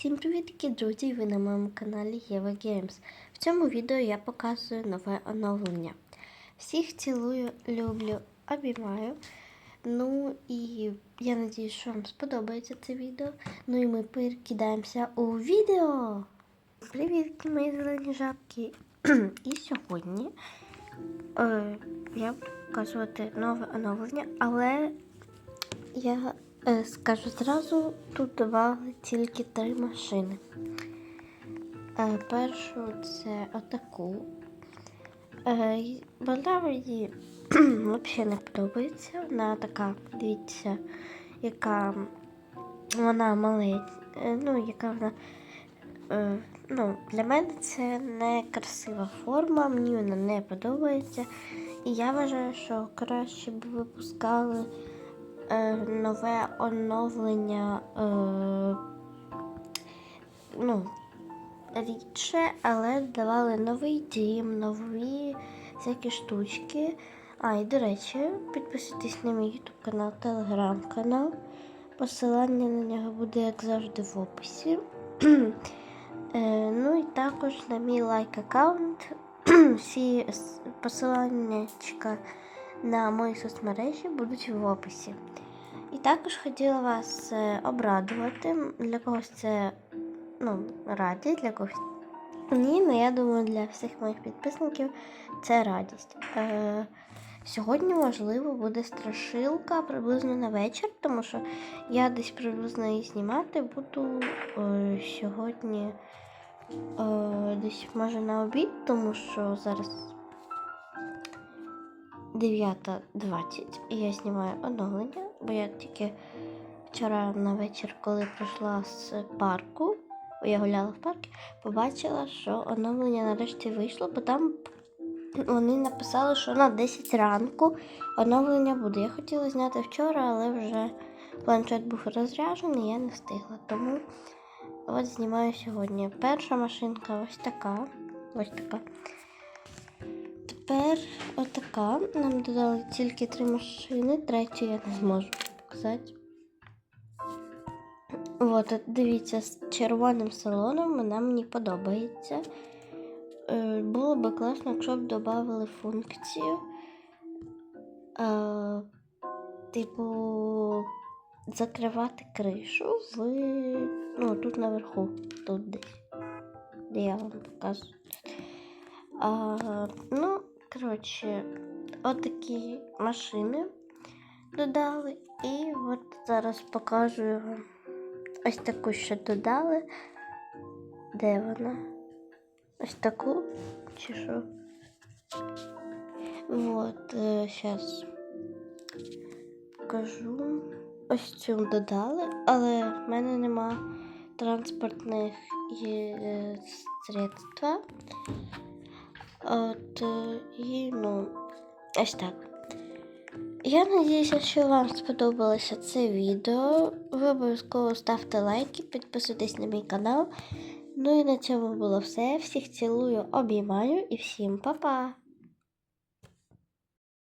Всім привітки, друзі! Ви на моєму каналі Єва Геймс. В цьому відео я показую нове оновлення. Всіх цілую, люблю, обіймаю. Ну і я надію, що вам сподобається це відео. Ну і ми перекидаємося у відео. Привіт, мої зелені жабки! і сьогодні е, я буду показувати нове оновлення, але я скажу зразу, тут додали тільки три машини. Е, першу це атаку. Е, вона мені взагалі не подобається. Вона така, дивіться, яка вона маленька, ну, яка вона. Е, ну, для мене це не красива форма, мені вона не подобається. І я вважаю, що краще б випускали е, нове оновлення е, ну, рідше, але давали новий дім, нові всякі штучки. А, і до речі, підписуйтесь на мій YouTube канал, телеграм канал. Посилання на нього буде, як завжди, в описі. Е, ну і також на мій лайк аккаунт. Всі посилання на мої соцмережі будуть в описі. І також хотіла вас е, обрадувати. Для когось це ну, раді, для когось ні, ну я думаю, для всіх моїх підписників це радість. Е, сьогодні, можливо, буде страшилка приблизно на вечір, тому що я десь приблизно її знімати буду е, сьогодні е, десь може на обід, тому що зараз 9.20 і я знімаю оновлення, бо я тільки вчора на вечір, коли прийшла з парку, я гуляла в парку, побачила, що оновлення нарешті вийшло, бо там вони написали, що на 10 ранку оновлення буде. Я хотіла зняти вчора, але вже планшет був розряджений, я не встигла. Тому от знімаю сьогодні. Перша машинка ось така. Ось така. Тепер отака. Нам додали тільки три машини, третю я не зможу показати. От, дивіться, з червоним салоном вона мені подобається. Е, Було би класно, якщо б додали функцію. Е, типу, закривати кришу в. Ну, тут наверху, тут десь. Де я вам показую. А, ну, коротше, отакі машини додали. І от зараз покажу ось таку, що додали. Де вона? Ось таку чи що? Вот, зараз покажу. Ось цю додали, але в мене нема транспортних е, средства. От, е, і, ну, ось так. Я надіюся, що вам сподобалося це відео. Ви обов'язково ставте лайки, підписуйтесь на мій канал. Ну і на цьому було все. Всіх цілую, обіймаю і всім па-па!